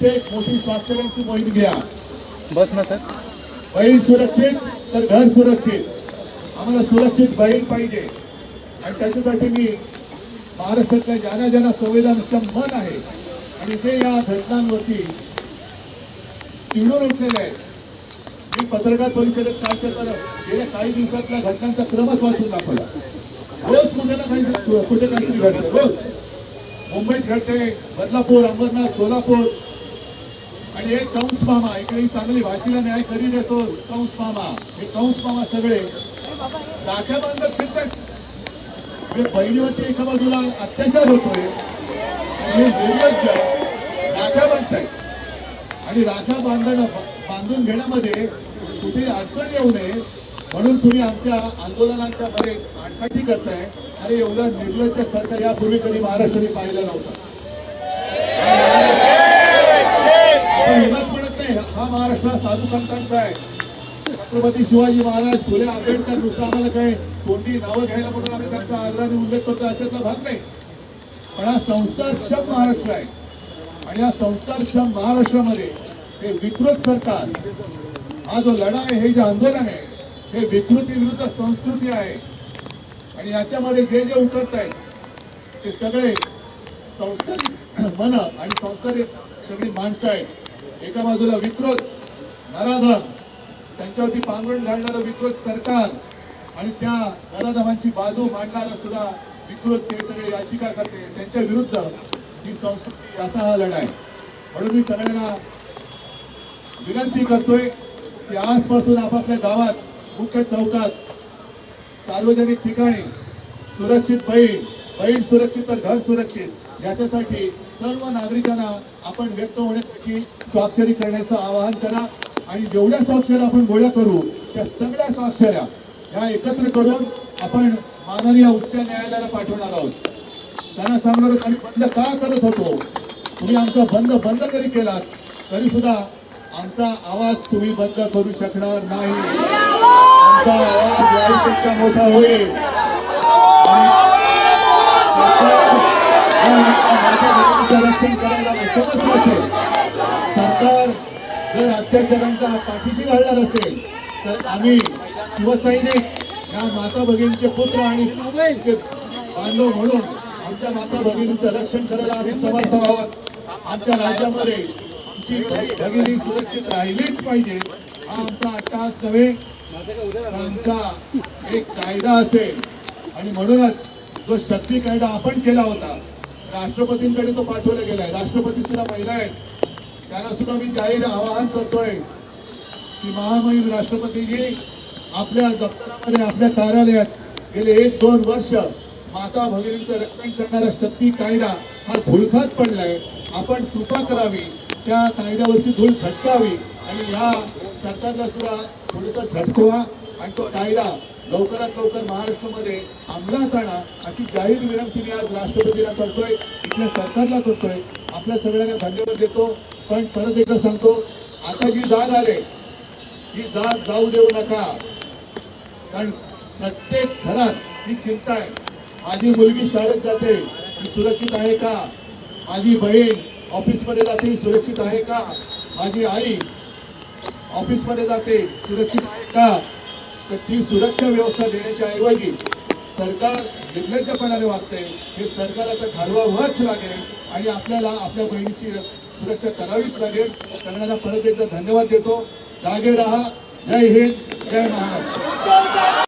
इथे मोठी स्वाक्षऱ्यांची मोहीम घ्या. बस ना सर. बहीण सुरक्षित तर घर सुरक्षित. आम्हाला सुरक्षित बहीण पाहिजे. आणि त्याच्यासाठी मी महाराष्ट्रातल्या ज्यांना ज्यांना संवेदनक्षम मन आहे. आणि जे या घटनांवरती चिडून उठलेले आहेत मी पत्रकार परिषदेत काय करताना गेल्या काही दिवसातल्या घटनांचा क्रमच वाचून दाखवला. रोज कुठे ना काही कुठे काहीतरी घडतं. रोज मुंबईत घडते बदलापूर अंबरनाथ सोलापूर आणि एक कंस मामा इकडे चांगली भाषेला न्याय करी देतो कंस मामा. हे कंस मामा सगळे. राख्या बांधत म्हणजे बहिणीवरती एका बाजूला अत्याचार होतोय. आणि हे निर्लज्ज राख्या आणि राख्या बांधणं बांधून घेण्यामध्ये कुठे अडचण येऊ नये. म्हणून तुम्ही आमच्या आंदोलनाच्या मध्ये आडकाठी करताय. अरे एवढा निर्लज्ज सरकार यापूर्वी कधी महाराष्ट्राने पाहिलं नव्हतं आपण हिंमत म्हणत नाही हा महाराष्ट्र साधू संतांचा आहे. छत्रपती शिवाजी महाराज फुले आंबेडकर नुसतं आम्हाला काय कोणती नावं घ्यायला म्हणून आम्ही त्यांचा आदराने उल्लेख करतो अशातला भाग नाही. पण हा संस्कारक्षम महाराष्ट्र आहे. आणि या संस्कारक्षम महाराष्ट्रामध्ये हे विकृत सरकार हा जो लढा आहे हे जे आंदोलन आहे हे विकृती विरुद्ध संस्कृती आहे. आणि याच्यामध्ये जे जे उतरत आहेत ते सगळे संस्कारित मन आणि संस्कारित सगळी माणसं आहेत. एका बाजूला विकृत नराधम त्यांच्यावरती पांघरण घालणारं विकृत सरकार आणि त्या नराधमांची बाजू मांडणारा सुद्धा विकृत ते सगळे याचिका करते. त्यांच्या विरुद्ध ही संस्कृती असा हा लढा आहे. म्हणून मी सगळ्यांना विनंती करतोय की आजपासून आपापल्या गावात मुख्य चौकात सार्वजनिक ठिकाणी सुरक्षित बहीण बहीण सुरक्षित तर घर सुरक्षित याच्यासाठी सर्व नागरिकांना आपण व्यक्त होण्यासाठी स्वाक्षरी करण्याचं आवाहन करा आणि जेवढ्या स्वाक्षऱ्या आपण गोळ्या करू त्या सगळ्या स्वाक्षऱ्या ह्या एकत्र करून आपण माननीय उच्च न्यायालयाला पाठवणार आहोत. त्यांना सांगणार आम्ही बंद का करत होतो? तुम्ही आमचा बंद बंद जरी केलात तरी सुद्धा आमचा आवाज तुम्ही बंद करू शकणार नाही. आमचा आवाज याहीपेक्षा मोठा होईल आणि माझ्या शासन करायला असमर्थ असेल सरकार जर अत्याचारांचा पाठीशी घालणार असेल तर आम्ही शिवसैनिक या माता भगिनीचे पुत्र आणि बांधव म्हणून आमच्या माता भगिनीचं रक्षण करायला आम्ही समर्थ आहोत आमच्या राज्यामध्ये आमची भगिनी सुरक्षित राहिलीच पाहिजे. हा आमचा आकाश नव्हे आमचा एक कायदा असेल. आणि म्हणूनच जो शक्ती कायदा आपण केला होता राष्ट्रपतींकडे तो पाठवला गेलाय. राष्ट्रपती सुद्धा महिला आहेत त्यांना सुद्धा मी जाहीर आवाहन करतोय की महामहिम राष्ट्रपतीजी आपल्या दप्तरामध्ये आपल्या कार्यालयात गेले एक दोन वर्ष माता भगिनीचं रक्षण करणारा शक्ती कायदा हा धुळखात पडलाय. आपण कृपा करावी. त्या कायद्यावरची थोडी झटकावी आणि या सरकारला सुद्धा थोडंसं झटकवा. आणि तो कायदा लवकरात लवकर महाराष्ट्रामध्ये अंमलात आणा अशी जाहीर विनंती मी आज राष्ट्रपतीला करतोय इथल्या सरकारला करतोय. आपल्या सगळ्यांना धन्यवाद देतो. पण परत एकदा सांगतो आता जी जाग आले ही जाग जाऊ देऊ नका. कारण प्रत्येक घरात ही चिंता आहे. माझी मुलगी शाळेत जाते ही सुरक्षित आहे का? माझी बहीण ऑफिसमध्ये जाते सुरक्षित आहे का? माझी आई ऑफिसमध्ये जाते सुरक्षित आहे का? तर ती सुरक्षा व्यवस्था देण्याच्या ऐवजी सरकार निर्लज्जपणाने वागते हे सरकार घालवा घालवावंच लागेल आणि आपल्याला आपल्या बहिणीची सुरक्षा करावीच लागेल. सगळ्यांना परत एकदा धन्यवाद देतो. जागे रहा. जय हिंद. जय महाराष्ट्र.